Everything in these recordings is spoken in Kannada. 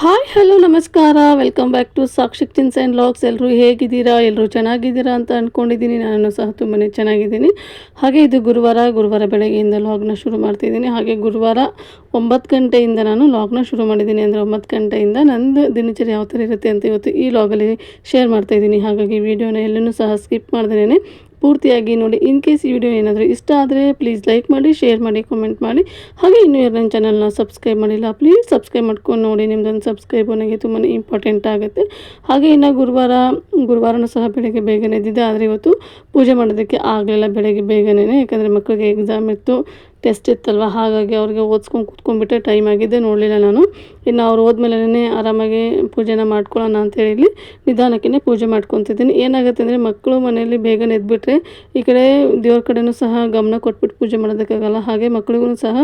ಹಾಯ್, ಹಲೋ, ನಮಸ್ಕಾರ. ವೆಲ್ಕಮ್ ಬ್ಯಾಕ್ ಟು ಸಾಕ್ಷಿಕ್ ಟಿನ್ಸ್ ಆ್ಯಂಡ್ ಲಾಗ್ಸ್ ಎಲ್ಲರೂ ಹೇಗಿದ್ದೀರಾ? ಎಲ್ಲರೂ ಚೆನ್ನಾಗಿದ್ದೀರಾ ಅಂತ ಅಂದ್ಕೊಂಡಿದ್ದೀನಿ ನಾನು ಸಹ ತುಂಬಾ ಚೆನ್ನಾಗಿದ್ದೀನಿ. ಹಾಗೆ ಇದು ಗುರುವಾರ ಗುರುವಾರ ಬೆಳಗ್ಗೆಯಿಂದ ಲಾಗ್ನ ಶುರು ಮಾಡ್ತಿದ್ದೀನಿ ಹಾಗೆ ಗುರುವಾರ ಒಂಬತ್ತು ಗಂಟೆಯಿಂದ ನಾನು ಲಾಗ್ನ ಶುರು ಮಾಡಿದ್ದೀನಿ. ಅಂದರೆ ಒಂಬತ್ತು ಗಂಟೆಯಿಂದ ನಂದು ದಿನಚರಿ ಯಾವ ಥರ ಇರುತ್ತೆ ಅಂತ ಇವತ್ತು ಈ ಲಾಗಲ್ಲಿ ಶೇರ್ ಮಾಡ್ತಾಯಿದ್ದೀನಿ ಹಾಗಾಗಿ ವಿಡಿಯೋನ ಎಲ್ಲನೂ ಸಹ ಸ್ಕಿಪ್ ಮಾಡ್ದೇನೆ. ಪೂರ್ತಿಯಾಗಿ ನೋಡಿ. ಇನ್ ಕೇಸ್ ಈ ವಿಡಿಯೋ ಏನಾದರೂ ಇಷ್ಟ ಆದರೆ ಪ್ಲೀಸ್ ಲೈಕ್ ಮಾಡಿ ಶೇರ್ ಮಾಡಿ ಕಮೆಂಟ್ ಮಾಡಿ. ಹಾಗೆ ಇನ್ನೂ ಯಾರು ನನ್ನ ಚಾನಲ್ನ ಸಬ್ಸ್ಕ್ರೈಬ್ ಮಾಡಿಲ್ಲ ಪ್ಲೀಸ್ ಸಬ್ಸ್ಕ್ರೈಬ್ ಮಾಡ್ಕೊಂಡು ನೋಡಿ. ನಿಮ್ದೊಂದು ಸಬ್ಸ್ಕ್ರೈಬ್ ನನಗೆ ತುಂಬಾ ಇಂಪಾರ್ಟೆಂಟ್ ಆಗುತ್ತೆ. ಹಾಗೆ ಇನ್ನು ಗುರುವಾರ, ಗುರುವಾರನೂ ಸಹ ಬೆಳಗ್ಗೆ ಬೇಗನೆ ಇದ್ದಿದ್ದೆ ಆದರೆ ಇವತ್ತು ಪೂಜೆ ಮಾಡೋದಕ್ಕೆ ಆಗಲಿಲ್ಲ ಬೆಳಗ್ಗೆ ಬೇಗನೆ ಯಾಕಂದರೆ ಮಕ್ಕಳಿಗೆ ಎಕ್ಸಾಮ್ ಇತ್ತು ಟೆಸ್ಟ್ ಇತ್ತಲ್ವ? ಹಾಗಾಗಿ ಅವ್ರಿಗೆ ಓದ್ಸ್ಕೊಂಡು ಕೂತ್ಕೊಂಡ್ಬಿಟ್ಟೆ ಟೈಮ್ ಆಗಿದೆ ನೋಡಲಿಲ್ಲ ನಾನು. ಇನ್ನು ಅವ್ರು ಹೋದ್ಮೇಲೆ ಆರಾಮಾಗಿ ಪೂಜೆನ ಮಾಡ್ಕೊಳ್ಳೋಣ ಅಂತೇಳಿ ಇಲ್ಲಿ ನಿಧಾನಕ್ಕೆ ಪೂಜೆ ಮಾಡ್ಕೊತಿದ್ದೀನಿ. ಏನಾಗುತ್ತೆ ಅಂದರೆ ಮಕ್ಕಳು ಮನೆಯಲ್ಲಿ ಬೇಗನೆ ಎದ್ಬಿಟ್ರೆ ಈ ಕಡೆ ದೇವ್ರ ಕಡೆಯೂ ಸಹ ಗಮನ ಕೊಟ್ಬಿಟ್ಟು ಪೂಜೆ ಮಾಡೋದಕ್ಕಾಗಲ್ಲ. ಹಾಗೆ ಮಕ್ಕಳಿಗೂ ಸಹ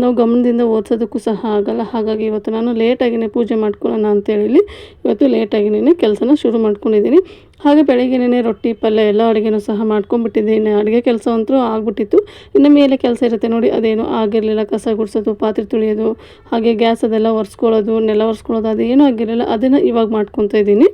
ನಾವು ಗಮನದಿಂದ ಓದಿಸೋದಕ್ಕೂ ಸಹ ಆಗಲ್ಲ. ಹಾಗಾಗಿ ಇವತ್ತು ನಾನು ಲೇಟಾಗಿನೇ ಪೂಜೆ ಮಾಡ್ಕೊಳ್ಳೋಣ ಅಂತೇಳಿ ಇವತ್ತು ಲೇಟಾಗಿನೇ ಕೆಲಸನ ಶುರು ಮಾಡ್ಕೊಂಡಿದ್ದೀನಿ. ಹಾಗೆ ಬೆಳಗ್ಗೆನೇ ರೊಟ್ಟಿ, ಪಲ್ಯ ಎಲ್ಲ ಅಡುಗೆನೂ ಸಹ ಮಾಡ್ಕೊಂಡ್ಬಿಟ್ಟಿದ್ದೀನಿ. ಅಡುಗೆ ಕೆಲಸ ಅಂತೂ ಆಗ್ಬಿಟ್ಟಿತ್ತು. ಇನ್ನು ಮೇಲೆ ಕೆಲಸ ಇರುತ್ತೆ ನೋಡಿ, ಅದೇನು ಆಗಿರಲಿಲ್ಲ. ಕಸ ಗುಡಿಸೋದು, ಪಾತ್ರೆ ತುಳಿಯೋದು, ಹಾಗೆ ಗ್ಯಾಸ್ ಅದೆಲ್ಲ ಒರೆಸ್ಕೊಳ್ಳೋದು ನೆಲ ಒರೆಸ್ಕೊಳ್ಳೋದು ಅದೇನೂ ಆಗಿರಲಿಲ್ಲ. ಅದನ್ನು ಇವಾಗ ಮಾಡ್ಕೊತಾ ಇದ್ದೀನಿ.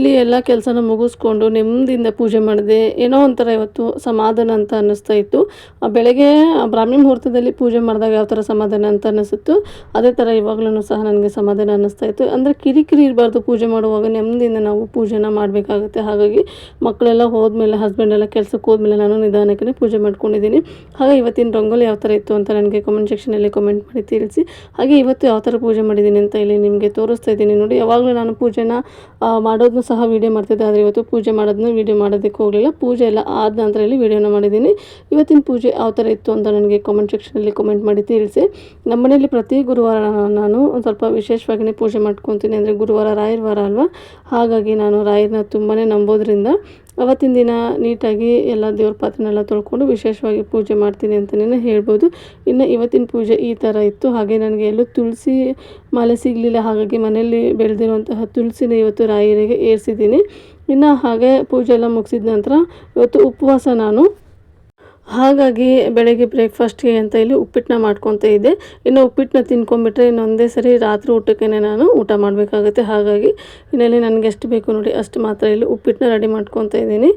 ಇಲ್ಲಿ ಎಲ್ಲ ಕೆಲಸನ ಮುಗಿಸ್ಕೊಂಡು ನೆಮ್ಮದಿಯಿಂದ ಪೂಜೆ ಮಾಡಿದೆ ಏನೋ ಒಂಥರ ಇವತ್ತು ಸಮಾಧಾನ ಅಂತ ಅನ್ನಿಸ್ತಾ ಇತ್ತು. ಬೆಳಗ್ಗೆ ಬ್ರಾಹ್ಮಿ ಮುಹೂರ್ತದಲ್ಲಿ ಪೂಜೆ ಮಾಡಿದಾಗ ಯಾವ ಥರ ಸಮಾಧಾನ ಅಂತ ಅನ್ನಿಸುತ್ತೋ ಅದೇ ಥರ ಇವಾಗಲೂ ಸಹ ನನಗೆ ಸಮಾಧಾನ ಅನ್ನಿಸ್ತಾ ಇತ್ತು. ಅಂದರೆ ಕಿರಿಕಿರಿ ಇರಬಾರ್ದು ಪೂಜೆ ಮಾಡುವಾಗ ನೆಮ್ಮದಿಯಿಂದ ನಾವು ಪೂಜೆನ ಮಾಡಬೇಕಾಗುತ್ತೆ. ಹಾಗಾಗಿ ಮಕ್ಕಳೆಲ್ಲ ಹೋದ್ಮೇಲೆ ಹಸ್ಬೆಂಡ್ ಎಲ್ಲ ಕೆಲಸಕ್ಕೆ ಹೋದ್ಮೇಲೆ ನಾನು ನಿಧಾನಕ್ಕೆ ಪೂಜೆ ಮಾಡ್ಕೊಂಡಿದ್ದೀನಿ. ಹಾಗೆ ಇವತ್ತಿನ ರಂಗೋಲಿ ಯಾವ ಥರ ಇತ್ತು ಅಂತ ನನಗೆ ಕಮೆಂಟ್ ಸೆಕ್ಷನಲ್ಲಿ ಕಮೆಂಟ್ ಮಾಡಿ ತಿಳಿಸಿ. ಹಾಗೆ ಇವತ್ತು ಯಾವ ಥರ ಪೂಜೆ ಮಾಡಿದ್ದೀನಿ ಅಂತ ಇಲ್ಲಿ ನಿಮಗೆ ತೋರಿಸ್ತಾ ಇದ್ದೀನಿ ನೋಡಿ. ಯಾವಾಗಲೂ ನಾನು ಪೂಜೆನ ಮಾಡೋದನ್ನು ಸಹ ವೀಡಿಯೋ ಮಾಡ್ತಿದ್ದೆ, ಆದರೆ ಇವತ್ತು ಪೂಜೆ ಮಾಡೋದನ್ನ ವೀಡಿಯೋ ಮಾಡೋದಕ್ಕೆ ಹೋಗಲಿಲ್ಲ. ಪೂಜೆ ಎಲ್ಲ ಆದ ನಂತರ ಇಲ್ಲಿ ವೀಡಿಯೋನ ಮಾಡಿದ್ದೀನಿ. ಇವತ್ತಿನ ಪೂಜೆ ಯಾವ ಥರ ಇತ್ತು ಅಂತ ನನಗೆ ಕಾಮೆಂಟ್ ಸೆಕ್ಷನಲ್ಲಿ ಕಮೆಂಟ್ ಮಾಡಿ ತಿಳಿಸಿ. ನಮ್ಮ ಮನೆಯಲ್ಲಿ ಪ್ರತಿ ಗುರುವಾರ ನಾನು ಸ್ವಲ್ಪ ವಿಶೇಷವಾಗಿಯೇ ಪೂಜೆ ಮಾಡ್ಕೊತೀನಿ ಅಂದರೆ ಗುರುವಾರ ರಾಯರ ವಾರ ಅಲ್ವಾ? ಹಾಗಾಗಿ ನಾನು ರಾಯರನ್ನ ತುಂಬಾ ನಂಬೋದ್ರಿಂದ ಅವತ್ತಿನ ದಿನ ನೀಟಾಗಿ ಎಲ್ಲ ದೇವ್ರ ಪಾತ್ರನೆಲ್ಲ ತೊಳ್ಕೊಂಡು ವಿಶೇಷವಾಗಿ ಪೂಜೆ ಮಾಡ್ತೀನಿ ಅಂತಲೇ ಹೇಳ್ಬೋದು. ಇನ್ನು ಇವತ್ತಿನ ಪೂಜೆ ಈ ಥರ ಇತ್ತು. ಹಾಗೆ ನನಗೆ ಎಲ್ಲೂ ತುಳಸಿ ಮಾಲೆ ಸಿಗಲಿಲ್ಲ. ಹಾಗಾಗಿ ಮನೆಯಲ್ಲಿ ಬೆಳೆದಿರುವಂತಹ ತುಳಸಿನ ಇವತ್ತು ರಾಯರಿಗೆ ಏರಿಸಿದ್ದೀನಿ. ಇನ್ನು ಹಾಗೆ ಪೂಜೆ ಎಲ್ಲ ಮುಗಿಸಿದ ನಂತರ ಇವತ್ತು ಉಪವಾಸ ನಾನು ಹಾಗಾಗಿ ಬೆಳಗ್ಗೆ ಬ್ರೇಕ್ಫಾಸ್ಟ್ಗೆ ಅಂತ ಇಲ್ಲಿ ಉಪ್ಪಿಟ್ಟನ್ನ ಮಾಡ್ಕೊತ ಇದ್ದೆ. ಇನ್ನು ಉಪ್ಪಿಟ್ಟನ್ನ ತಿನ್ಕೊಂಡ್ಬಿಟ್ರೆ ಇನ್ನೊಂದೇ ಸರಿ ರಾತ್ರಿ ಊಟಕ್ಕೇ ನಾನು ಊಟ ಮಾಡಬೇಕಾಗುತ್ತೆ. ಹಾಗಾಗಿ ಇನ್ನಲ್ಲಿ ನನಗೆ ಎಷ್ಟು ಬೇಕು ನೋಡಿ ಅಷ್ಟು ಮಾತ್ರ ಇಲ್ಲಿ ಉಪ್ಪಿಟ್ಟನ್ನ ರೆಡಿ ಮಾಡ್ಕೊತ ಇದ್ದೀನಿ.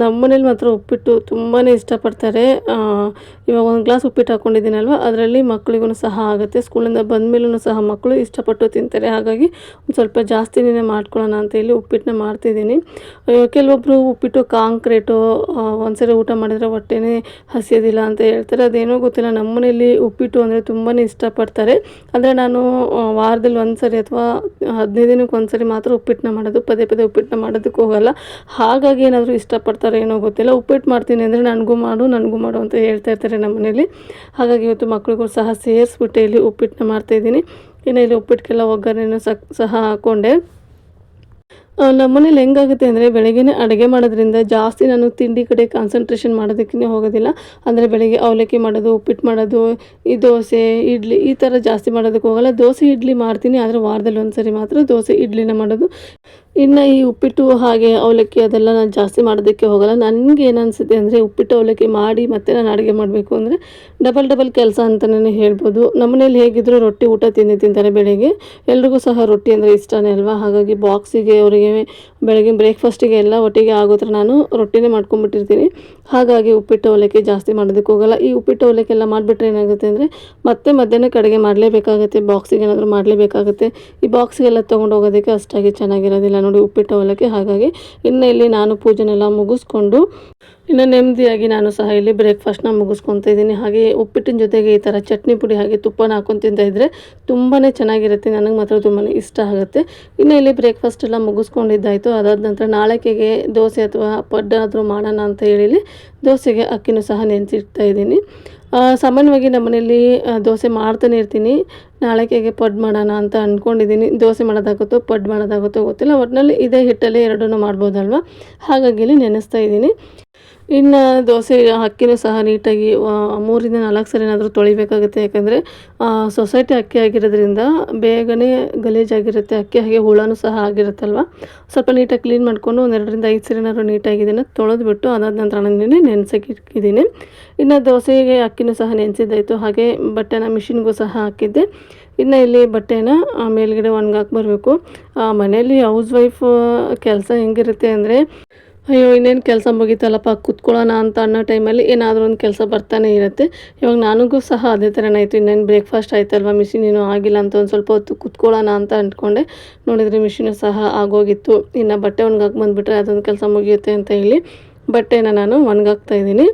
ನಮ್ಮ ಮನೇಲಿ ಮಾತ್ರ ಉಪ್ಪಿಟ್ಟು ತುಂಬಾ ಇಷ್ಟಪಡ್ತಾರೆ. ಇವಾಗ ಒಂದು ಗ್ಲಾಸ್ ಉಪ್ಪಿಟ್ಟು ಹಾಕ್ಕೊಂಡಿದ್ದೀನಲ್ವ ಅದರಲ್ಲಿ ಮಕ್ಕಳಿಗೂ ಸಹ ಆಗುತ್ತೆ. ಸ್ಕೂಲಿಂದ ಬಂದ ಮೇಲೂ ಸಹ ಮಕ್ಕಳು ಇಷ್ಟಪಟ್ಟು ತಿಂತಾರೆ. ಹಾಗಾಗಿ ಒಂದು ಸ್ವಲ್ಪ ಜಾಸ್ತಿನೇ ಮಾಡ್ಕೊಳ್ಳೋಣ ಅಂತ ಹೇಳಿ ಉಪ್ಪಿಟ್ಟನ್ನ ಮಾಡ್ತಿದ್ದೀನಿ. ಕೆಲವೊಬ್ಬರು ಉಪ್ಪಿಟ್ಟು ಕಾಂಕ್ರೀಟು ಒಂದ್ಸರಿ ಊಟ ಮಾಡಿದರೆ ಹೊಟ್ಟೆನೇ ಹಸಿಯೋದಿಲ್ಲ ಅಂತ ಹೇಳ್ತಾರೆ. ಅದೇನೋ ಗೊತ್ತಿಲ್ಲ. ನಮ್ಮ ಮನೇಲಿ ಉಪ್ಪಿಟ್ಟು ಅಂದರೆ ತುಂಬಾ ಇಷ್ಟಪಡ್ತಾರೆ. ಅಂದರೆ ನಾನು ವಾರದಲ್ಲಿ ಒಂದು ಸರಿ ಅಥವಾ ಹದಿನೈದು ದಿನಕ್ಕೆ ಒಂದು ಸರಿ ಮಾತ್ರ ಉಪ್ಪಿಟ್ಟನ್ನ ಮಾಡೋದು, ಪದೇ ಪದೇ ಉಪ್ಪಿಟ್ಟನ್ನ ಮಾಡೋದಕ್ಕೆ ಹೋಗಲ್ಲ. ಹಾಗಾಗಿ ಏನಾದರೂ ಇಷ್ಟಪಡ್ತಾರೆ ಏನೋ ಗೊತ್ತಿಲ್ಲ. ಉಪ್ಪಿಟ್ಟು ಮಾಡ್ತೀನಿ ಅಂದರೆ ನನಗೂ ಮಾಡು ನನಗೂ ಮಾಡು ಅಂತ ಹೇಳ್ತಾ ಇರ್ತಾರೆ ನಮ್ಮ ಮನೇಲಿ. ಹಾಗಾಗಿ ಇವತ್ತು ಮಕ್ಕಳಿಗೂ ಸಹ ಸೇರಿಸ್ಬಿಟ್ಟು ಇಲ್ಲಿ ಉಪ್ಪಿಟ್ಟನ್ನ ಮಾಡ್ತಾಯಿದ್ದೀನಿ ಇನ್ನು ಇಲ್ಲಿ ಉಪ್ಪಿಟ್ಟಿಗೆಲ್ಲ ಒಗ್ಗರಣೆ ಸಹ ಹಾಕ್ಕೊಂಡೆ ನಮ್ಮ ಮನೇಲಿ ಹೆಂಗಾಗುತ್ತೆ ಅಂದರೆ ಬೆಳಗ್ಗೆನೇ ಅಡುಗೆ ಮಾಡೋದ್ರಿಂದ ಜಾಸ್ತಿ ನಾನು ತಿಂಡಿ ಕಡೆ ಕಾನ್ಸಂಟ್ರೇಷನ್ ಮಾಡೋದಕ್ಕೇ ಹೋಗೋದಿಲ್ಲ. ಅಂದರೆ ಬೆಳಗ್ಗೆ ಅವಲಕ್ಕಿ ಮಾಡೋದು, ಉಪ್ಪಿಟ್ಟು ಮಾಡೋದು, ಈ ದೋಸೆ, ಇಡ್ಲಿ, ಈ ಥರ ಜಾಸ್ತಿ ಮಾಡೋದಕ್ಕೆ ಹೋಗಲ್ಲ. ದೋಸೆ, ಇಡ್ಲಿ ಮಾಡ್ತೀನಿ. ಆದರೆ ವಾರದಲ್ಲಿ ಒಂದು ಸರಿ ಮಾತ್ರ ದೋಸೆ, ಇಡ್ಲಿನ ಮಾಡೋದು. ಇನ್ನು ಈ ಉಪ್ಪಿಟ್ಟು ಹಾಗೆ ಅವಲಕ್ಕಿ ಅದೆಲ್ಲ ನಾನು ಜಾಸ್ತಿ ಮಾಡೋದಕ್ಕೆ ಹೋಗಲ್ಲ. ನನಗೆ ಏನು ಅನಿಸುತ್ತೆ ಅಂದರೆ ಉಪ್ಪಿಟ್ಟು ಅವಲಕ್ಕಿ ಮಾಡಿ ಮತ್ತೆ ನಾನು ಅಡುಗೆ ಮಾಡಬೇಕು ಅಂದರೆ ಡಬಲ್ ಡಬಲ್ ಕೆಲಸ ಅಂತಲೇ ಹೇಳ್ಬೋದು. ನಮ್ಮನೇಲಿ ಹೇಗಿದ್ದರೂ ರೊಟ್ಟಿ ಊಟ ತಿಂದು ತಿಂತಾರೆ ಬೆಳಗ್ಗೆ. ಎಲ್ರಿಗೂ ಸಹ ರೊಟ್ಟಿ ಅಂದರೆ ಇಷ್ಟನೇ ಅಲ್ವಾ? ಹಾಗಾಗಿ ಬಾಕ್ಸಿಗೆ ಅವರಿಗೆ ಬೆಳಗ್ಗೆ ಬ್ರೇಕ್ಫಾಸ್ಟಿಗೆ ಎಲ್ಲ ಒಟ್ಟಿಗೆ ಆಗೋ ಥರ ನಾನು ರೊಟ್ಟಿನೇ ಮಾಡ್ಕೊಂಡ್ಬಿಟ್ಟಿರ್ತೀನಿ. ಹಾಗಾಗಿ ಉಪ್ಪಿಟ್ಟು ಅವಲಕ್ಕಿ ಜಾಸ್ತಿ ಮಾಡೋದಕ್ಕೆ ಹೋಗಲ್ಲ. ಈ ಉಪ್ಪಿಟ್ಟು ಅವಲಕ್ಕಿ ಎಲ್ಲ ಮಾಡಿಬಿಟ್ರೆ ಏನಾಗುತ್ತೆ ಅಂದರೆ ಮತ್ತೆ ಮಧ್ಯಾಹ್ನಕ್ಕೆ ಕಡೆಗೆ ಮಾಡಲೇಬೇಕಾಗುತ್ತೆ. ಬಾಕ್ಸಿಗೆ ಏನಾದರೂ ಮಾಡಲೇಬೇಕಾಗುತ್ತೆ. ಈ ಬಾಕ್ಸಿಗೆಲ್ಲ ತೊಗೊಂಡು ಹೋಗೋದಕ್ಕೆ ಅಷ್ಟಾಗಿ ಚೆನ್ನಾಗಿರೋದಿಲ್ಲ. ನೋಡಿ ಉಪ್ಪಿಟ್ಟು ಅವಲಕ್ಕಿ. ಹಾಗಾಗಿ ಇನ್ನು ಇಲ್ಲಿ ನಾನು ಪೂಜೆನೆಲ್ಲ ಮುಗಿಸ್ಕೊಂಡು ಇನ್ನು ನೆಮ್ಮದಿಯಾಗಿ ನಾನು ಸಹ ಇಲ್ಲಿ ಬ್ರೇಕ್ಫಾಸ್ಟ್ನ ಮುಗಿಸ್ಕೊತ ಇದ್ದೀನಿ. ಹಾಗೆ ಉಪ್ಪಿಟ್ಟಿನ ಜೊತೆಗೆ ಈ ಥರ ಚಟ್ನಿ ಪುಡಿ ಹಾಗೆ ತುಪ್ಪನ ಹಾಕೊಂಡು ತಿಂತಾ ಇದ್ದರೆ ತುಂಬಾ ಚೆನ್ನಾಗಿರುತ್ತೆ. ನನಗೆ ಮಾತ್ರ ತುಂಬಾ ಇಷ್ಟ ಆಗುತ್ತೆ. ಇನ್ನು ಇಲ್ಲಿ ಬ್ರೇಕ್ಫಾಸ್ಟ್ ಎಲ್ಲ ಮುಗಿಸ್ಕೊಂಡಿದ್ದಾಯಿತು. ಅದಾದ ನಂತರ ನಾಳೆಕೆಗೆ ದೋಸೆ ಅಥವಾ ಪಡ್ಡಾದರೂ ಮಾಡೋಣ ಅಂತ ಹೇಳಿ ದೋಸೆಗೆ ಅಕ್ಕಿನೂ ಸಹ ನೆನೆಸಿಡ್ತಾ ಇದ್ದೀನಿ. ಸಾಮಾನ್ಯವಾಗಿ ನಮ್ಮ ಮನೆಯಲ್ಲಿ ದೋಸೆ ಮಾಡ್ತಾನೆ ಇರ್ತೀನಿ. ನಾಳೆಕೆಗೆ ಪಡ್ ಮಾಡೋಣ ಅಂತ ಅಂದ್ಕೊಂಡಿದ್ದೀನಿ ದೋಸೆ ಮಾಡೋದಾಗುತ್ತೋ, ಪಡ್ ಮಾಡೋದಾಗುತ್ತೋ ಗೊತ್ತಿಲ್ಲ. ಒಟ್ಟಿನಲ್ಲಿ ಇದೇ ಹಿಟ್ಟಲ್ಲಿ ಎರಡೂ ಮಾಡ್ಬೋದಲ್ವ? ಹಾಗಾಗಿ ಇಲ್ಲಿ ನೆನೆಸ್ತಾ ಇದ್ದೀನಿ. ಇನ್ನು ದೋಸೆ ಅಕ್ಕಿನೂ ಸಹ ನೀಟಾಗಿ ಮೂರಿಂದ ನಾಲ್ಕು ಸರಿ ಏನಾದರೂ ತೊಳಿಬೇಕಾಗುತ್ತೆ. ಯಾಕಂದರೆ ಸೊಸೈಟಿ ಅಕ್ಕಿ ಆಗಿರೋದ್ರಿಂದ ಬೇಗನೆ ಗಲೀಜಾಗಿರುತ್ತೆ. ಅಕ್ಕಿ ಹಾಗೆ ಹುಳನೂ ಸಹ ಆಗಿರುತ್ತಲ್ವ? ಸ್ವಲ್ಪ ನೀಟಾಗಿ ಕ್ಲೀನ್ ಮಾಡಿಕೊಂಡು ಒಂದೆರಡರಿಂದ ಐದು ಸರಿ ಏನಾದರೂ ನೀಟಾಗಿ ಇದನ್ನು ತೊಳೆದ್ಬಿಟ್ಟು ಅದಾದ ನಂತರ ನಾನು ನೆನೆಸೋಕೆ ಇಟ್ಟಿದ್ದೀನಿ. ಇನ್ನು ದೋಸೆಗೆ ಅಕ್ಕಿನೂ ಸಹ ನೆನೆಸಿದ್ದಾಯಿತು. ಹಾಗೆ ಬಟ್ಟೆನ ಮಿಷಿನ್ಗೂ ಸಹ ಹಾಕಿದ್ದೆ. ಇನ್ನು ಇಲ್ಲಿ ಬಟ್ಟೆನ ಮೇಲ್ಗಡೆ ಒಣಗಾಕಿ ಬರಬೇಕು. ಮನೆಯಲ್ಲಿ ಹೌಸ್ ವೈಫ್ ಕೆಲಸ ಹೆಂಗಿರುತ್ತೆ ಅಂದರೆ ಅಯ್ಯೋ, ಇನ್ನೇನು ಕೆಲಸ ಮುಗೀತಲ್ಲಪ್ಪ, ಕುತ್ಕೊಳ್ಳೋಣ ಅಂತ ಅನ್ನೋ ಟೈಮಲ್ಲಿ ಏನಾದರೂ ಒಂದು ಕೆಲಸ ಬರ್ತಾನೆ ಇರುತ್ತೆ. ಇವಾಗ ನನಗೂ ಸಹ ಅದೇ ಥರನೇ ಆಯಿತು. ಇನ್ನೇನು ಬ್ರೇಕ್ಫಾಸ್ಟ್ ಆಯ್ತಲ್ವ ಮಿಷಿನ್ ಏನೂ ಆಗಿಲ್ಲ ಅಂತ ಒಂದು ಸ್ವಲ್ಪ ಹೊತ್ತು ಕುತ್ಕೊಳ್ಳೋಣ ಅಂತ ಅಂದ್ಕೊಂಡೆ. ನೋಡಿದರೆ ಮಿಷಿನು ಸಹ ಆಗೋಗಿತ್ತು. ಇನ್ನು ಬಟ್ಟೆ ಒಣಗಾಕಿ ಬಂದುಬಿಟ್ರೆ ಅದೊಂದು ಕೆಲಸ ಮುಗಿಯುತ್ತೆ ಅಂತ ಹೇಳಿ ಬಟ್ಟೆನ ನಾನು ಒಣಗಾಕ್ತಾ ಇದ್ದೀನಿ.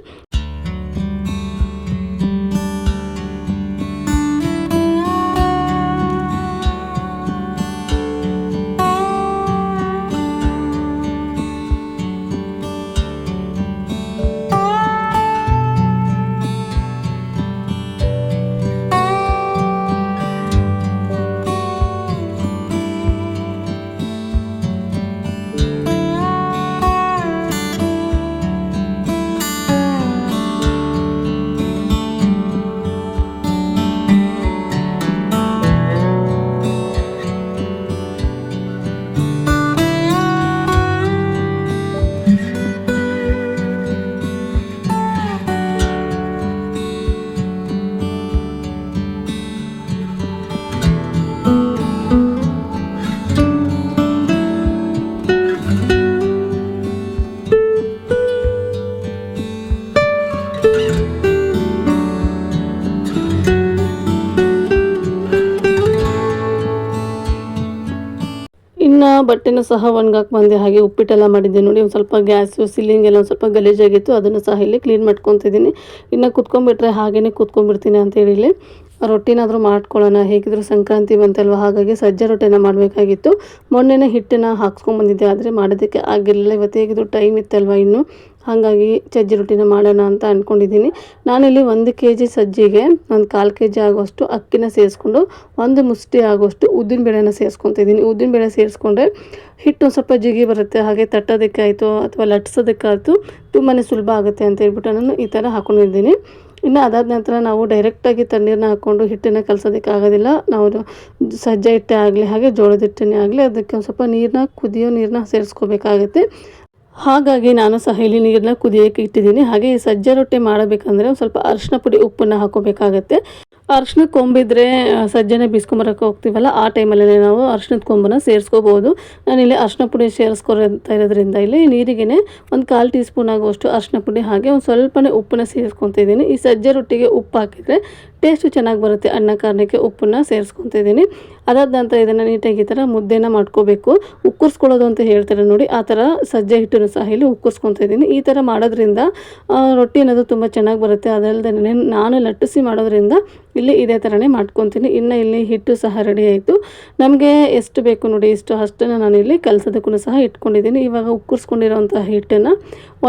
ಬಟ್ಟೆನೂ ಸಹ ಒಣಗಾಕಿ ಬಂದೆ. ಹಾಗೆ ಉಪ್ಪಿಟ್ಟೆಲ್ಲ ಮಾಡಿದ್ದೆ. ನೋಡಿ, ಒಂದು ಸ್ವಲ್ಪ ಗ್ಯಾಸು ಸಿಲಿಂಗ್ ಎಲ್ಲ ಒಂದು ಸ್ವಲ್ಪ ಗಲೀಜಾಗಿತ್ತು. ಅದನ್ನು ಸಹ ಇಲ್ಲಿ ಕ್ಲೀನ್ ಮಾಡ್ಕೊತಿದ್ದೀನಿ. ಇನ್ನು ಕುತ್ಕೊಂಡ್ಬಿಟ್ರೆ ಹಾಗೇ ಕುತ್ಕೊಂಡ್ಬಿಡ್ತೀನಿ ಅಂತೇಳಿ ಇಲ್ಲಿ ರೊಟ್ಟಿನಾದರೂ ಮಾಡ್ಕೊಳ್ಳೋಣ. ಹೇಗಿದ್ರು ಸಂಕ್ರಾಂತಿ ಬಂತಲ್ವ? ಹಾಗಾಗಿ ಸಜ್ಜೆ ರೊಟ್ಟಿನ ಮಾಡಬೇಕಾಗಿತ್ತು. ಮೊನ್ನೆನೇ ಹಿಟ್ಟನ್ನು ಹಾಕ್ಸ್ಕೊಂಡ್ಬಂದಿದ್ದೆ ಆದರೆ ಮಾಡೋದಕ್ಕೆ ಆಗಿರಲಿಲ್ಲ. ಇವತ್ತು ಹೇಗಿದ್ರು ಟೈಮ್ ಇತ್ತಲ್ವ ಇನ್ನು? ಹಾಗಾಗಿ ಸಜ್ಜಿ ರೊಟ್ಟಿನ ಮಾಡೋಣ ಅಂತ ಅಂದ್ಕೊಂಡಿದ್ದೀನಿ ನಾನಿಲ್ಲಿ ಒಂದು ಕೆ ಜಿ ಸಜ್ಜಿಗೆ ಒಂದು ಕಾಲು ಕೆ ಜಿ ಆಗುವಷ್ಟು ಅಕ್ಕಿನ ಸೇರಿಸ್ಕೊಂಡು ಒಂದು ಮುಷ್ಟಿ ಆಗುವಷ್ಟು ಉದ್ದಿನಬೇಳೆನ ಸೇರಿಸ್ಕೊತಿದ್ದೀನಿ ಉದ್ದಿನಬೇಳೆ ಸೇರಿಸ್ಕೊಂಡ್ರೆ ಹಿಟ್ಟು ಒಂದು ಸ್ವಲ್ಪ ಜಿಗಿ ಬರುತ್ತೆ, ಹಾಗೆ ತಟ್ಟೋದಕ್ಕಾಯಿತು ಅಥವಾ ಲಟ್ಸೋದಕ್ಕಾಯಿತು ತುಂಬಾ ಸುಲಭ ಆಗುತ್ತೆ ಅಂತ ಹೇಳ್ಬಿಟ್ಟು ನಾನು ಈ ಥರ ಹಾಕೊಂಡಿದ್ದೀನಿ. ಇನ್ನು ಅದಾದ ನಂತರ ನಾವು ಡೈರೆಕ್ಟಾಗಿ ತಣ್ಣೀರನ್ನ ಹಾಕ್ಕೊಂಡು ಹಿಟ್ಟನ್ನು ಕಲಸೋದಕ್ಕೆ ಆಗೋದಿಲ್ಲ. ನಾವು ಸಜ್ಜೆ ಹಿಟ್ಟೆ ಆಗಲಿ, ಹಾಗೆ ಜೋಳದ ಹಿಟ್ಟನ್ನೇ ಆಗಲಿ, ಅದಕ್ಕೆ ಒಂದು ಸ್ವಲ್ಪ ನೀರನ್ನ ಕುದಿಯೋ ನೀರನ್ನ ಸೇರಿಸ್ಕೋಬೇಕಾಗುತ್ತೆ. ಹಾಗಾಗಿ ನಾನು ಸಹ ಇಲ್ಲಿ ನೀರನ್ನ ಕುದಿಯೋಕೆ ಇಟ್ಟಿದ್ದೀನಿ. ಹಾಗೆ ಈ ಸಜ್ಜೆ ರೊಟ್ಟಿ ಮಾಡಬೇಕಂದ್ರೆ ಸ್ವಲ್ಪ ಅರಿಶಿನ ಪುಡಿ, ಉಪ್ಪನ್ನು ಹಾಕೋಬೇಕಾಗತ್ತೆ. ಅರ್ಶಿನ ಕೊಂಬಿದ್ರೆ ಸಜ್ಜನೆ ಬಿಸ್ಕೊಂಬರಕ್ಕೆ ಹೋಗ್ತೀವಲ್ಲ, ಆ ಟೈಮಲ್ಲೇ ನಾವು ಅರ್ಶಿನದ ಕೊಂಬನ ಸೇರಿಸ್ಕೋಬೋದು. ನಾನಿಲ್ಲಿ ಅರ್ಶಿನ ಪುಡಿ ಸೇರಿಸ್ಕೊಳ್ತಾ ಇರೋದ್ರಿಂದ ಇಲ್ಲಿ ನೀರಿಗೆ ಒಂದು ಕಾಲು ಟೀ ಸ್ಪೂನ್ ಆಗುವಷ್ಟು ಅರ್ಶಿನ ಪುಡಿ ಹಾಗೆ ಒಂದು ಸ್ವಲ್ಪನೇ ಉಪ್ಪನ್ನ ಸೇರಿಸ್ಕೊತಿದ್ದೀನಿ ಈ ಸಜ್ಜೆ ರೊಟ್ಟಿಗೆ ಉಪ್ಪು ಹಾಕಿದರೆ ಟೇಸ್ಟು ಚೆನ್ನಾಗಿ ಬರುತ್ತೆ. ಅನ್ನ ಕಾರಣಕ್ಕೆ ಉಪ್ಪನ್ನು ಸೇರಿಸ್ಕೊತಿದ್ದೀನಿ ಅದಾದ ನಂತರ ಇದನ್ನು ನೀಟಾಗಿ ಈ ಥರ ಮುದ್ದೆನ ಮಾಡ್ಕೋಬೇಕು. ಉಕ್ಕರ್ಸ್ಕೊಳ್ಳೋದು ಅಂತ ಹೇಳ್ತಾರೆ ನೋಡಿ, ಆ ಥರ ಸಜ್ಜೆ ಹಿಟ್ಟನ್ನು ಸಹ ಇಲ್ಲಿ ಉಕ್ಕರ್ಸ್ಕೊತಾ ಇದ್ದೀನಿ. ಈ ಥರ ಮಾಡೋದ್ರಿಂದ ರೊಟ್ಟಿ ಅನ್ನೋದು ತುಂಬ ಚೆನ್ನಾಗಿ ಬರುತ್ತೆ. ಅದಲ್ಲದೆ ನಾನು ಲಟ್ಟಿಸಿ ಮಾಡೋದ್ರಿಂದ ಇಲ್ಲಿ ಇದೇ ಥರನೇ ಮಾಡ್ಕೊತೀನಿ. ಇನ್ನು ಇಲ್ಲಿ ಹಿಟ್ಟು ಸಹ ರೆಡಿ ಆಯಿತು. ನಮಗೆ ಎಷ್ಟು ಬೇಕು ನೋಡಿ ಇಷ್ಟು ಅಷ್ಟನ್ನು ನಾನು ಇಲ್ಲಿ ಕಲಸೋದಕ್ಕೂ ಸಹ ಇಟ್ಕೊಂಡಿದ್ದೀನಿ. ಇವಾಗ ಉಕ್ಕರ್ಸ್ಕೊಂಡಿರೋಂಥ ಹಿಟ್ಟನ್ನು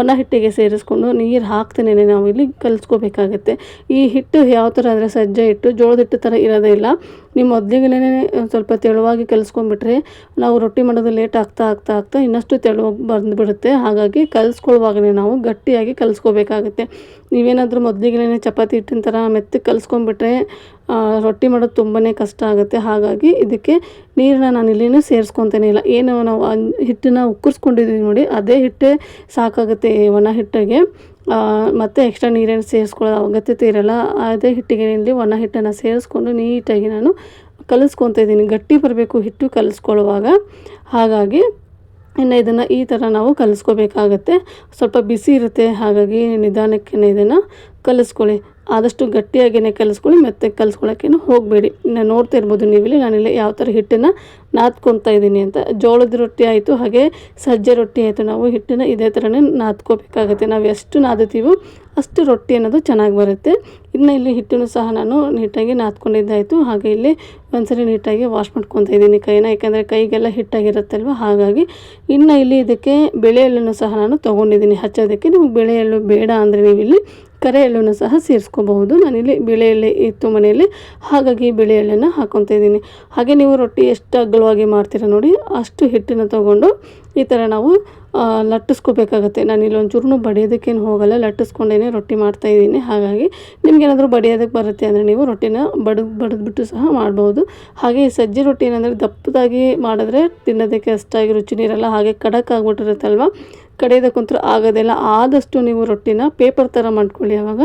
ಒಣ ಹಿಟ್ಟಿಗೆ ಸೇರಿಸ್ಕೊಂಡು ನೀರು ಹಾಕ್ತೇನೆ ನಾವು ಇಲ್ಲಿ ಕಲಿಸ್ಕೋಬೇಕಾಗತ್ತೆ. ಈ ಹಿಟ್ಟು ಯಾವ ಥರ ಅಂದರೆ ಸಜ್ಜೆ ಹಿಟ್ಟು, ಜೋಳದ ಹಿಟ್ಟು ಥರ ಇರೋದೇ ಇಲ್ಲ. ನೀವು ಮೊದಲಿಗೆ ಸ್ವಲ್ಪ ತೆಳುವಾಗಿ ಕಲಿಸ್ಕೊಂಡ್ಬಿಟ್ರೆ ನಾವು ರೊಟ್ಟಿ ಮಾಡೋದು ಲೇಟ್ ಆಗ್ತಾ ಆಗ್ತಾ ಆಗ್ತಾ ಇನ್ನಷ್ಟು ತೆಳುವಾಗಿ ಬಂದುಬಿಡುತ್ತೆ. ಹಾಗಾಗಿ ಕಲಿಸ್ಕೊಳ್ಳುವಾಗಲೇ ನಾವು ಗಟ್ಟಿಯಾಗಿ ಕಲಿಸ್ಕೋಬೇಕಾಗುತ್ತೆ. ನೀವೇನಾದರೂ ಮೊದಲಿಗೆ ಚಪಾತಿ ಹಿಟ್ಟಿನ ಥರ ಮೆತ್ತಗೆ ಕಲಿಸ್ಕೊಂಡ್ಬಿಟ್ರೆ ರೊಟ್ಟಿ ಮಾಡೋದು ತುಂಬಾ ಕಷ್ಟ ಆಗುತ್ತೆ. ಹಾಗಾಗಿ ಇದಕ್ಕೆ ನೀರನ್ನ ನಾನು ಇಲ್ಲಿನೂ ಸೇರಿಸ್ಕೊತೇನೆ ಇಲ್ಲ. ಏನು ನಾವು ಹಿಟ್ಟನ್ನ ಉಕ್ಕರ್ಸ್ಕೊಂಡಿದ್ದೀವಿ ನೋಡಿ, ಅದೇ ಹಿಟ್ಟೇ ಸಾಕಾಗುತ್ತೆ ಒಣ ಹಿಟ್ಟಿಗೆ. ಮತ್ತು ಎಕ್ಸ್ಟ್ರಾ ನೀರೇನು ಸೇರಿಸ್ಕೊಳ್ಳೋ ಅಗತ್ಯತೆ ಇರಲ್ಲ. ಅದೇ ಹಿಟ್ಟಿಗೆ ಇಲ್ಲಿ ಒಣ ಹಿಟ್ಟನ್ನು ಸೇರಿಸ್ಕೊಂಡು ನೀಟಾಗಿ ನಾನು ಕಲಿಸ್ಕೊತ ಇದ್ದೀನಿ. ಗಟ್ಟಿ ಬರಬೇಕು ಹಿಟ್ಟು ಕಲಿಸ್ಕೊಳ್ಳುವಾಗ. ಹಾಗಾಗಿ ಇನ್ನು ಇದನ್ನು ಈ ಥರ ನಾವು ಕಲಿಸ್ಕೋಬೇಕಾಗತ್ತೆ. ಸ್ವಲ್ಪ ಬಿಸಿ ಇರುತ್ತೆ. ಹಾಗಾಗಿ ನಿಧಾನಕ್ಕೆ ಇದನ್ನು ಕಲಿಸ್ಕೊಳ್ಳಿ. ಆದಷ್ಟು ಗಟ್ಟಿಯಾಗಿಯೇ ಕಲಿಸ್ಕೊಳ್ಳಿ, ಮತ್ತೆ ಕಲಿಸ್ಕೊಳ್ಳೋಕ್ಕೇನು ಹೋಗಬೇಡಿ. ಇನ್ನು ನೋಡ್ತಾ ಇರ್ಬೋದು ನೀವಿಲ್ಲಿ, ನಾನಿಲ್ಲಿ ಯಾವ ಥರ ಹಿಟ್ಟನ್ನು ನಾದ್ಕೊತಾ ಇದ್ದೀನಿ ಅಂತ. ಜೋಳದ ರೊಟ್ಟಿ ಆಯಿತು, ಹಾಗೆ ಸಜ್ಜೆ ರೊಟ್ಟಿ ಆಯಿತು. ನಾವು ಹಿಟ್ಟನ್ನು ಇದೇ ಥರನೇ ನಾದ್ಕೋಬೇಕಾಗತ್ತೆ. ನಾವು ಎಷ್ಟು ನಾದುತ್ತೀವೋ ಅಷ್ಟು ರೊಟ್ಟಿ ಅನ್ನೋದು ಚೆನ್ನಾಗಿ ಬರುತ್ತೆ. ಇನ್ನು ಇಲ್ಲಿ ಹಿಟ್ಟನ್ನು ಸಹ ನಾನು ನೀಟಾಗಿ ನಾದ್ಕೊಂಡಿದ್ದಾಯಿತು. ಹಾಗೆ ಇಲ್ಲಿ ಒಂದ್ಸರಿ ನೀಟಾಗಿ ವಾಶ್ ಮಾಡ್ಕೊತಾ ಇದ್ದೀನಿ ಕೈನ. ಯಾಕಂದರೆ ಕೈಗೆಲ್ಲ ಹಿಟ್ಟಾಗಿರುತ್ತಲ್ವ? ಹಾಗಾಗಿ ಇನ್ನು ಇಲ್ಲಿ ಇದಕ್ಕೆ ಬೆಳೆ ಸಹ ನಾನು ತೊಗೊಂಡಿದ್ದೀನಿ. ಹಚ್ಚೋದಕ್ಕೆ ನಿಮಗೆ ಬೆಳೆ ಬೇಡ ಅಂದರೆ ನೀವು ಇಲ್ಲಿ ಕರೆ ಎಳ್ಳನ್ನು ಸಹ ಸೇರಿಸ್ಕೋಬಹುದು. ನಾನಿಲ್ಲಿ ಬಿಳೆ ಎಳ್ಳೆ ಇತ್ತು ಮನೆಯಲ್ಲಿ ಹಾಗಾಗಿ ಬಿಳಿ ಎಳ್ಳನ್ನು ಹಾಕೊತಾ ಇದ್ದೀನಿ. ಹಾಗೆ ನೀವು ರೊಟ್ಟಿ ಎಷ್ಟು ಅಗಲವಾಗಿ ಮಾಡ್ತೀರ ನೋಡಿ, ಅಷ್ಟು ಹಿಟ್ಟನ್ನು ತೊಗೊಂಡು ಈ ಥರ ನಾವು ಲಟ್ಟಿಸ್ಕೋಬೇಕಾಗತ್ತೆ. ನಾನು ಇಲ್ಲಿ ಚೂರು ಬಡಿಯೋದಕ್ಕೇನು ಹೋಗಲ್ಲ ಲಟ್ಟಿಸ್ಕೊಂಡೇ ರೊಟ್ಟಿ ಮಾಡ್ತಾ ಇದ್ದೀನಿ. ಹಾಗಾಗಿ ನಿಮಗೇನಾದರೂ ಬಡಿಯೋದಕ್ಕೆ ಬರುತ್ತೆ ಅಂದರೆ ನೀವು ರೊಟ್ಟಿನ ಬಡದು, ಬಡಿದ್ಬಿಟ್ಟು ಸಹ ಮಾಡ್ಬೋದು. ಹಾಗೆ ಈ ಸಜ್ಜೆ ರೊಟ್ಟಿ ಏನಂದರೆ ದಪ್ಪದಾಗಿ ಮಾಡಿದ್ರೆ ತಿನ್ನೋದಕ್ಕೆ ಅಷ್ಟಾಗಿ ರುಚಿ ನೀರಲ್ಲ, ಹಾಗೆ ಖಡಕ್ ಆಗಿಬಿಟ್ಟಿರುತ್ತಲ್ವ? ಕಡೆಯೋದಕ್ಕಂತೂ ಆಗೋದಿಲ್ಲ. ಆದಷ್ಟು ನೀವು ರೊಟ್ಟಿನ ಪೇಪರ್ ಥರ ಮಾಡ್ಕೊಳ್ಳಿ. ಆವಾಗ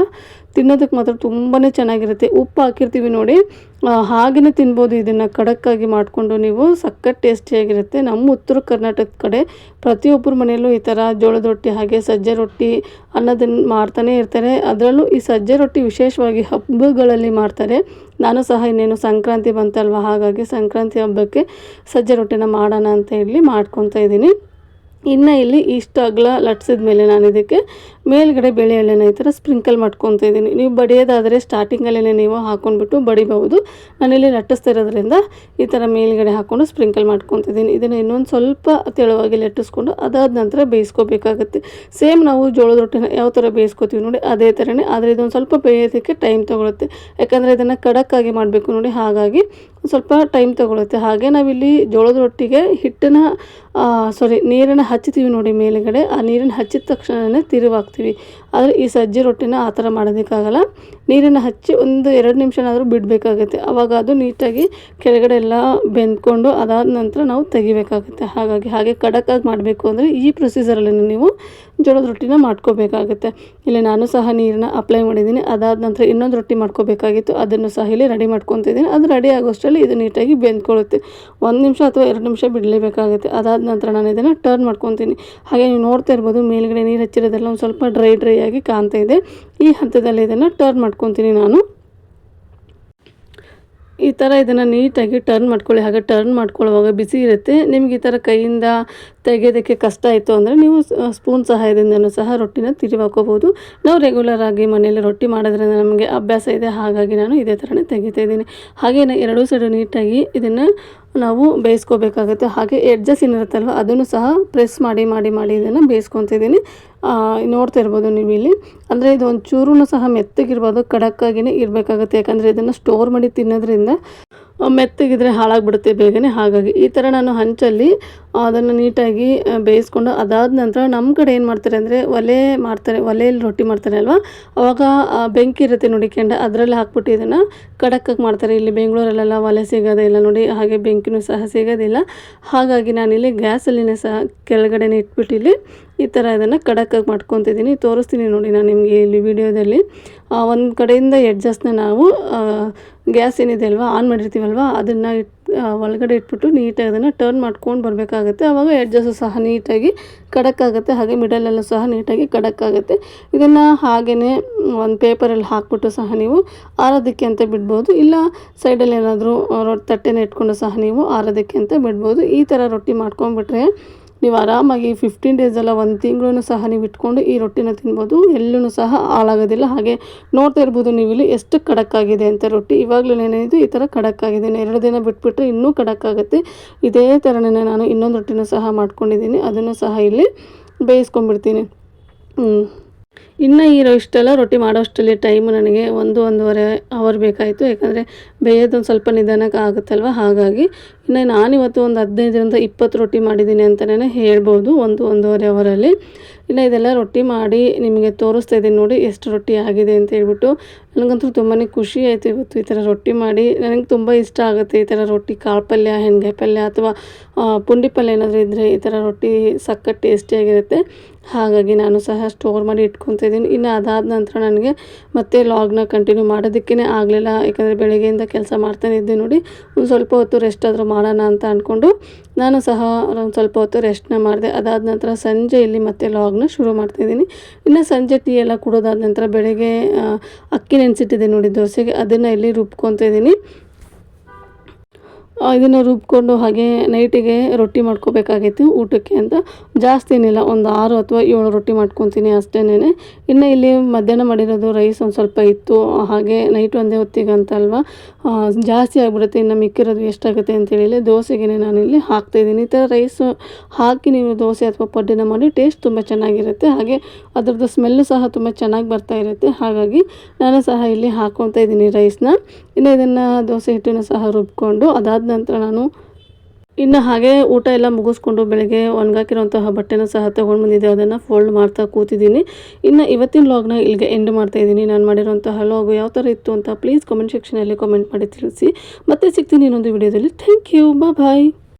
ತಿನ್ನೋದಕ್ಕೆ ಮಾತ್ರ ತುಂಬಾ ಚೆನ್ನಾಗಿರುತ್ತೆ. ಉಪ್ಪು ಹಾಕಿರ್ತೀವಿ ನೋಡಿ. ಹಾಗೆಯೇ ತಿನ್ಬೋದು. ಇದನ್ನು ಖಡಕ್ಕಾಗಿ ಮಾಡಿಕೊಂಡು ನೀವು ಸಖತ್ ಟೇಸ್ಟಿಯಾಗಿರುತ್ತೆ. ನಮ್ಮ ಉತ್ತರ ಕರ್ನಾಟಕದ ಕಡೆ ಪ್ರತಿಯೊಬ್ಬರ ಮನೆಯಲ್ಲೂ ಈ ಥರ ಜೋಳದ ರೊಟ್ಟಿ ಹಾಗೆ ಸಜ್ಜೆ ರೊಟ್ಟಿ ಅನ್ನೋದನ್ನು ಮಾಡ್ತಾನೆ ಇರ್ತಾರೆ. ಅದರಲ್ಲೂ ಈ ಸಜ್ಜೆ ರೊಟ್ಟಿ ವಿಶೇಷವಾಗಿ ಹಬ್ಬಗಳಲ್ಲಿ ಮಾಡ್ತಾರೆ. ನಾನು ಸಹ ಇನ್ನೇನು ಸಂಕ್ರಾಂತಿ ಬಂತಲ್ವ? ಹಾಗಾಗಿ ಸಂಕ್ರಾಂತಿ ಹಬ್ಬಕ್ಕೆ ಸಜ್ಜೆ ರೊಟ್ಟಿನ ಮಾಡೋಣ ಅಂತ ಹೇಳಿ ಮಾಡ್ಕೊತಾ ಇದ್ದೀನಿ. ಇನ್ನು ಇಲ್ಲಿ ಇಷ್ಟು ಅಗಲ ಲಟ್ಸಿದ ಮೇಲೆ ನಾನು ಇದಕ್ಕೆ ಮೇಲ್ಗಡೆ ಬೇಳೆ ಎಳ್ಳೆನ ಈ ಥರ ಸ್ಪ್ರಿಂಕಲ್ ಮಾಡ್ಕೊತ ಇದ್ದೀನಿ. ನೀವು ಬಡಿಯೋದಾದರೆ ಸ್ಟಾರ್ಟಿಂಗಲ್ಲೇ ನೀವು ಹಾಕೊಂಡ್ಬಿಟ್ಟು ಬಡಿಬಹುದು. ನಾನಿಲ್ಲಿ ಲಟ್ಟಿಸ್ತಿರೋದ್ರಿಂದ ಈ ಥರ ಮೇಲ್ಗಡೆ ಹಾಕ್ಕೊಂಡು ಸ್ಪ್ರಿಂಕಲ್ ಮಾಡ್ಕೊತಿದ್ದೀನಿ ಇದನ್ನು ಇನ್ನೊಂದು ಸ್ವಲ್ಪ ತೆಳುವಾಗಿ ಲಟ್ಟಿಸ್ಕೊಂಡು ಅದಾದ ನಂತರ ಬೇಯಿಸ್ಕೋಬೇಕಾಗುತ್ತೆ. ಸೇಮ್ ನಾವು ಜೋಳದ ರೊಟ್ಟಿನ ಯಾವ ಥರ ಬೇಯಿಸ್ಕೋತೀವಿ ನೋಡಿ ಅದೇ ಥರನೇ, ಆದರೆ ಇದೊಂದು ಸ್ವಲ್ಪ ಬೇಯೋದಕ್ಕೆ ಟೈಮ್ ತೊಗೊಳುತ್ತೆ. ಯಾಕಂದರೆ ಇದನ್ನು ಖಡಕ್ಕಾಗಿ ಮಾಡಬೇಕು ನೋಡಿ, ಹಾಗಾಗಿ ಸ್ವಲ್ಪ ಟೈಮ್ ತೊಗೊಳುತ್ತೆ. ಹಾಗೆ ನಾವಿಲ್ಲಿ ಜೋಳದ ರೊಟ್ಟಿಗೆ ಹಿಟ್ಟನ್ನು ಸಾರಿ ನೀರನ್ನು ಹಚ್ತೀವಿ ನೋಡಿ ಮೇಲುಗಡೆ. ಆ ನೀರನ್ನು ಹಚ್ಚಿದ ತಕ್ಷಣವೇ ತಿರುವಾಗ್ತೀವಿ ಆದರೆ ಈ ಸಜ್ಜೆ ರೊಟ್ಟಿನ ಆ ಥರ ಮಾಡೋದಕ್ಕಾಗಲ್ಲ. ನೀರನ್ನು ಹಚ್ಚಿ ಒಂದು ಎರಡು ನಿಮಿಷನಾದರೂ ಬಿಡಬೇಕಾಗುತ್ತೆ. ಆವಾಗ ಅದು ನೀಟಾಗಿ ಕೆಳಗಡೆ ಎಲ್ಲ ಬೆಂದ್ಕೊಂಡು ಅದಾದ ನಂತರ ನಾವು ತೆಗಿಬೇಕಾಗುತ್ತೆ. ಹಾಗಾಗಿ ಹಾಗೆ ಕಡಕಾಗಿ ಮಾಡಬೇಕು ಅಂದರೆ ಈ ಪ್ರೊಸೀಜರಲ್ಲಿ ನೀವು ಜೋಳದ ರೊಟ್ಟಿನ ಮಾಡ್ಕೋಬೇಕಾಗುತ್ತೆ. ಇಲ್ಲಿ ನಾನು ಸಹ ನೀರನ್ನ ಅಪ್ಲೈ ಮಾಡಿದ್ದೀನಿ. ಅದಾದ ನಂತರ ಇನ್ನೊಂದು ರೊಟ್ಟಿ ಮಾಡ್ಕೋಬೇಕಾಗಿತ್ತು. ಅದನ್ನು ಸಹ ಇಲ್ಲಿ ರೆಡಿ ಮಾಡ್ಕೊತಿದ್ದೀನಿ ಅದು ರೆಡಿ ಆಗೋಷ್ಟರಲ್ಲಿ ಇದು ನೀಟಾಗಿ ಬೆಂದ್ಕೊಳ್ಳುತ್ತೆ. ಒಂದು ನಿಮಿಷ ಅಥವಾ ಎರಡು ನಿಮಿಷ ಬಿಡಲೇಬೇಕಾಗುತ್ತೆ. ಅದಾದ ನಂತರ ನಾನು ಇದನ್ನು ಟರ್ನ್ ಮಾಡ್ಕೊತೀನಿ. ಹಾಗೆ ನೀವು ನೋಡ್ತಾ ಇರ್ಬೋದು, ಮೇಲ್ಗಡೆ ನೀರು ಹಚ್ಚಿರೋದೆಲ್ಲ ಒಂದು ಸ್ವಲ್ಪ ಡ್ರೈ ಡ್ರೈ ಆಗಿ ಕಾಣ್ತಾ ಇದೆ. ಈ ಹಂತದಲ್ಲಿ ಇದನ್ನು ಟರ್ನ್ ಮಾಡ್ಕೊತೀನಿ ನಾನು. ಈ ಥರ ಇದನ್ನು ನೀಟಾಗಿ ಟರ್ನ್ ಮಾಡ್ಕೊಳ್ಳಿ. ಹಾಗೆ ಟರ್ನ್ ಮಾಡ್ಕೊಳ್ಳುವಾಗ ಬಿಸಿ ಇರುತ್ತೆ. ನಿಮ್ಗೆ ಈ ಥರ ಕೈಯಿಂದ ತೆಗೆಯೋದಕ್ಕೆ ಕಷ್ಟ ಆಯಿತು ಅಂದರೆ ನೀವು ಸ್ಪೂನ್ ಸಹಾಯದಿಂದನೂ ಸಹ ರೊಟ್ಟಿನ ತಿರುವಿ ಹಾಕೋಬೋದು ನಾವು ರೆಗ್ಯುಲರ್ ಆಗಿ ಮನೆಯಲ್ಲಿ ರೊಟ್ಟಿ ಮಾಡೋದ್ರಿಂದ ನಮಗೆ ಅಭ್ಯಾಸ ಇದೆ. ಹಾಗಾಗಿ ನಾನು ಇದೇ ಥರನೇ ತೆಗಿತಾ ಇದ್ದೀನಿ. ಹಾಗೆಯೇ ಎರಡೂ ಸೈಡು ನೀಟಾಗಿ ಇದನ್ನು ನಾವು ಬೇಯಿಸ್ಕೋಬೇಕಾಗುತ್ತೆ. ಹಾಗೆ ಎಡ್ಜಸ್ ಏನಿರುತ್ತಲ್ವ, ಅದನ್ನು ಸಹ ಪ್ರೆಸ್ ಮಾಡಿ ಮಾಡಿ ಮಾಡಿ ಇದನ್ನು ಬೇಯಿಸ್ಕೊತಿದ್ದೀನಿ ನೋಡ್ತಾ ಇರ್ಬೋದು ನೀವು ಇಲ್ಲಿ. ಅಂದರೆ ಇದು ಒಂದು ಚೂರು ಸಹ ಮೆತ್ತಗಿರ್ಬೋದು ಖಡಕ್ಕಾಗಿಯೇ ಇರಬೇಕಾಗುತ್ತೆ. ಯಾಕಂದರೆ ಇದನ್ನು ಸ್ಟೋರ್ ಮಾಡಿ ತಿನ್ನೋದ್ರಿಂದ ಮೆತ್ತಗಿದ್ರೆ ಹಾಳಾಗ್ಬಿಡುತ್ತೆ ಬೇಗನೆ. ಹಾಗಾಗಿ ಈ ಥರ ನಾನು ಹಂಚಲ್ಲಿ ಅದನ್ನು ನೀಟಾಗಿ ಬೇಯಿಸ್ಕೊಂಡು ಅದಾದ ನಂತರ ನಮ್ಮ ಕಡೆ ಏನು ಮಾಡ್ತಾರೆ ಅಂದರೆ ಒಲೆ ಮಾಡ್ತಾರೆ ಒಲೆಯಲ್ಲಿ ರೊಟ್ಟಿ ಮಾಡ್ತಾರೆ ಅಲ್ವಾ? ಅವಾಗ ಬೆಂಕಿ ಇರುತ್ತೆ ನೋಡಿ ಕೆಂಡ ಅದರಲ್ಲಿ ಹಾಕ್ಬಿಟ್ಟು ಇದನ್ನು ಖಡಕ್ಕಾಗಿ ಮಾಡ್ತಾರೆ. ಇಲ್ಲಿ ಬೆಂಗಳೂರಲ್ಲೆಲ್ಲ ಒಲೆ ಸಿಗೋದೇ ಇಲ್ಲ ನೋಡಿ ಹಾಗೆ ಬೆಂಕಿನೂ ಸಹ ಸಿಗೋದಿಲ್ಲ ಹಾಗಾಗಿ ನಾನಿಲ್ಲಿ ಗ್ಯಾಸಲ್ಲಿನೇ ಸಹ ಕೆಳಗಡೆನೇ ಇಟ್ಬಿಟ್ಟು ಇಲ್ಲಿ ಈ ಥರ ಇದನ್ನು ಕಡಕ್ಕಾಗಿ ಮಾಡ್ಕೊತಿದ್ದೀನಿ. ತೋರಿಸ್ತೀನಿ ನೋಡಿ ನಾನು ನಿಮಗೆ ಇಲ್ಲಿ ವಿಡಿಯೋದಲ್ಲಿ. ಒಂದು ಕಡೆಯಿಂದ ಎಡ್ಜಸ್ಟ್ನ ನಾವು ಗ್ಯಾಸ್ ಏನಿದೆ ಅಲ್ವಾ ಆನ್ ಮಾಡಿರ್ತೀವಲ್ವ ಅದನ್ನು ಇಟ್ ಆ, ಒಳಗಡೆ ಇಟ್ಬಿಟ್ಟು ನೀಟಾಗಿ ಅದನ್ನು ಟರ್ನ್ ಮಾಡ್ಕೊಂಡು ಬರಬೇಕಾಗುತ್ತೆ. ಆವಾಗ ಎಡ್ಜಸ್ಸು ಸಹ ನೀಟಾಗಿ ಖಡಕ್ಕಾಗುತ್ತೆ ಹಾಗೆ ಮಿಡಲಲ್ಲೂ ಸಹ ನೀಟಾಗಿ ಖಡಕ್ಕಾಗುತ್ತೆ ಇದನ್ನು ಹಾಗೆಯೇ ಒಂದು ಪೇಪರಲ್ಲಿ ಹಾಕ್ಬಿಟ್ಟು ಸಹ ನೀವು ಆರೋದಕ್ಕೆ ಅಂತ ಬಿಡ್ಬೋದು. ಇಲ್ಲ ಸೈಡಲ್ಲಿ ಏನಾದರೂ ರೊಟ್ಟಿ ತಟ್ಟೆನ ಇಟ್ಕೊಂಡು ಸಹ ನೀವು ಆರೋದಕ್ಕೆ ಅಂತ ಬಿಡ್ಬೋದು. ಈ ಥರ ರೊಟ್ಟಿ ಮಾಡ್ಕೊಂಡ್ಬಿಟ್ರೆ ನೀವು ಆರಾಮಾಗಿ ಫಿಫ್ಟೀನ್ ಡೇಸ್ ಒಂದು ತಿಂಗಳೂ ಸಹ ನೀವು ಇಟ್ಕೊಂಡು ಈ ರೊಟ್ಟಿನ ತಿನ್ಬೋದು. ಎಲ್ಲೂ ಸಹ ಹಾಳಾಗೋದಿಲ್ಲ. ಹಾಗೆ ನೋಡ್ತಾ ಇರ್ಬೋದು ನೀವು ಇಲ್ಲಿ ಎಷ್ಟು ಕಡಕ್ಕಾಗಿದೆ ಅಂತ ರೊಟ್ಟಿ. ಇವಾಗಲೂ ಏನಿದೆ ಈ ಥರ ಖಡಕ್ಕಾಗಿದೆ. ಇನ್ನು ಎರಡು ದಿನ ಬಿಟ್ಬಿಟ್ರೆ ಇನ್ನೂ ಖಡಕ್ಕಾಗುತ್ತೆ. ಇದೇ ಥರನೇ ನಾನು ಇನ್ನೊಂದು ರೊಟ್ಟಿನೂ ಸಹ ಮಾಡ್ಕೊಂಡಿದ್ದೀನಿ. ಅದನ್ನು ಸಹ ಇಲ್ಲಿ ಬೇಯಿಸ್ಕೊಂಡ್ಬಿಡ್ತೀನಿ. ಇನ್ನು ಈ ರೋ- ಇಷ್ಟೆಲ್ಲ ರೊಟ್ಟಿ ಮಾಡೋಷ್ಟರಲ್ಲಿ ಟೈಮ್ ನನಗೆ ಒಂದು, ಒಂದೂವರೆ ಅವರ್ ಬೇಕಾಯಿತು. ಯಾಕಂದರೆ ಬೇಯೋದೊಂದು ಸ್ವಲ್ಪ ನಿಧಾನಕ್ಕೆ ಆಗುತ್ತಲ್ವ? ಹಾಗಾಗಿ ಇನ್ನು ನಾನಿವತ್ತು ಒಂದು ಹದಿನೈದರಿಂದ ಇಪ್ಪತ್ತು ರೊಟ್ಟಿ ಮಾಡಿದ್ದೀನಿ ಅಂತಲೇ ಹೇಳ್ಬೋದು ಒಂದು, ಒಂದೂವರೆ ಅವರಲ್ಲಿ ಇನ್ನು ಇದೆಲ್ಲ ರೊಟ್ಟಿ ಮಾಡಿ ನಿಮಗೆ ತೋರಿಸ್ತಾ ಇದ್ದೀನಿ ನೋಡಿ ಎಷ್ಟು ರೊಟ್ಟಿ ಆಗಿದೆ ಅಂತ ಹೇಳ್ಬಿಟ್ಟು. ನನಗಂತೂ ತುಂಬಾ ಖುಷಿ ಆಯಿತು ಇವತ್ತು ಈ ಥರ ರೊಟ್ಟಿ ಮಾಡಿ. ನನಗೆ ತುಂಬ ಇಷ್ಟ ಆಗುತ್ತೆ ಈ ಥರ ರೊಟ್ಟಿ, ಕಾಳು ಪಲ್ಯ, ಹೆಣ್ಗೆ ಪಲ್ಯ ಅಥವಾ ಪುಂಡಿ ಪಲ್ಯ ಏನಾದರೂ ಇದ್ದರೆ ಈ ಥರ ರೊಟ್ಟಿ ಸಖತ್ ಟೇಸ್ಟಿಯಾಗಿರುತ್ತೆ ಹಾಗಾಗಿ ನಾನು ಸಹ ಸ್ಟೋರ್ ಮಾಡಿ ಇಟ್ಕೊತಿದ್ದೀನಿ. ಇನ್ನು ಅದಾದ ನಂತರ ನನಗೆ ಮತ್ತೆ ಲಾಗ್ನ ಕಂಟಿನ್ಯೂ ಮಾಡೋದಕ್ಕೇ ಆಗಲಿಲ್ಲ. ಯಾಕಂದರೆ ಬೆಳಗ್ಗೆಯಿಂದ ಕೆಲಸ ಮಾಡ್ತಾನೆ ಇದ್ದೆ ನೋಡಿ. ಒಂದು ಸ್ವಲ್ಪ ಹೊತ್ತು ರೆಸ್ಟ್ ಆದರೂ ಮಾಡೋಣ ಅಂತ ಅಂದ್ಕೊಂಡು ನಾನು ಸಹ ಒಂದು ಸ್ವಲ್ಪ ಹೊತ್ತು ರೆಸ್ಟ್ನ ಮಾಡಿದೆ. ಅದಾದ ನಂತರ ಸಂಜೆ ಇಲ್ಲಿ ಮತ್ತೆ ಲಾಗ್ನ ಶುರು ಮಾಡ್ತಾಯಿದ್ದೀನಿ ಇನ್ನು ಸಂಜೆ ಟೀ ಎಲ್ಲ ಕುಡೋದಾದ ನಂತರ ಬೆಳಗ್ಗೆ ಅಕ್ಕಿ ನೆನೆಸಿಟ್ಟಿದೆ ನೋಡಿ ದೋಸೆಗೆ. ಅದನ್ನು ಇಲ್ಲಿ ರುಬ್ಕೊತಾ ಇದ್ದೀನಿ ಇದನ್ನು ರುಬ್ಕೊಂಡು ಹಾಗೆ ನೈಟಿಗೆ ರೊಟ್ಟಿ ಮಾಡ್ಕೋಬೇಕಾಗಿತ್ತು ಊಟಕ್ಕೆ ಅಂತ. ಜಾಸ್ತಿ ಏನಿಲ್ಲ ಒಂದು ಆರು ಅಥವಾ ಏಳು ರೊಟ್ಟಿ ಮಾಡ್ಕೊತೀನಿ ಅಷ್ಟೇನೆ ಇನ್ನು ಇಲ್ಲಿ ಮಧ್ಯಾಹ್ನ ಮಾಡಿರೋದು ರೈಸ್ ಒಂದು ಸ್ವಲ್ಪ ಇತ್ತು ಹಾಗೆ ನೈಟ್ ಒಂದೇ ಹೊತ್ತಿಗೆ ಅಂತ ಅಲ್ವಾ. ಆ, ಜಾಸ್ತಿ ಆಗಿಬಿಡುತ್ತೆ ಇನ್ನು ಮಿಕ್ಕಿರೋದು ಎಷ್ಟಾಗುತ್ತೆ ಅಂತೇಳಿ ದೋಸೆಗೆ ನಾನಿಲ್ಲಿ ಹಾಕ್ತಾಯಿದ್ದೀನಿ ಈ ಥರ ರೈಸು ಹಾಕಿ ನೀವು ದೋಸೆ ಅಥವಾ ಪಡ್ಡಿನ ಮಾಡಿ ಟೇಸ್ಟ್ ತುಂಬ ಚೆನ್ನಾಗಿರುತ್ತೆ. ಹಾಗೆ ಅದರದ್ದು ಸ್ಮೆಲ್ಲು ಸಹ ತುಂಬ ಚೆನ್ನಾಗಿ ಬರ್ತಾ ಇರುತ್ತೆ. ಹಾಗಾಗಿ ನಾನು ಸಹ ಇಲ್ಲಿ ಹಾಕ್ಕೊತಾ ಇದ್ದೀನಿ ರೈಸ್ನ ಇನ್ನು ಇದನ್ನು ದೋಸೆ ಹಿಟ್ಟನ್ನು ಸಹ ರುಬ್ಕೊಂಡು ಅದಾದ ನಂತರ ನಾನು ಇನ್ನು ಹಾಗೆ ಊಟ ಎಲ್ಲ ಮುಗಿಸ್ಕೊಂಡು ಬೆಳಗ್ಗೆ ಒಣಗಾಕಿರೋಂತಹ ಬಟ್ಟೆನ ಸಹ ತಗೊಂಡು ಬಂದಿದ್ದೆ. ಅದನ್ನು ಫೋಲ್ಡ್ ಮಾಡ್ತಾ ಕೂತಿದ್ದೀನಿ. ಇನ್ನು ಇವತ್ತಿನ ಲಾಗ್ನ ಇಲ್ಲಿಗೆ ಎಂಡ್ ಮಾಡ್ತಾ ಇದ್ದೀನಿ. ನಾನು ಮಾಡಿರೋಂತಹ ಲಾಗು ಯಾವ ಥರ ಇತ್ತು ಅಂತ ಪ್ಲೀಸ್ ಕಮೆಂಟ್ ಸೆಕ್ಷನಲ್ಲಿ ಕಮೆಂಟ್ ಮಾಡಿ ತಿಳಿಸಿ. ಮತ್ತೆ ಸಿಗ್ತೀನಿ ಇನ್ನೊಂದು ವಿಡಿಯೋದಲ್ಲಿ ಥ್ಯಾಂಕ್ ಯು ಬಾಯ್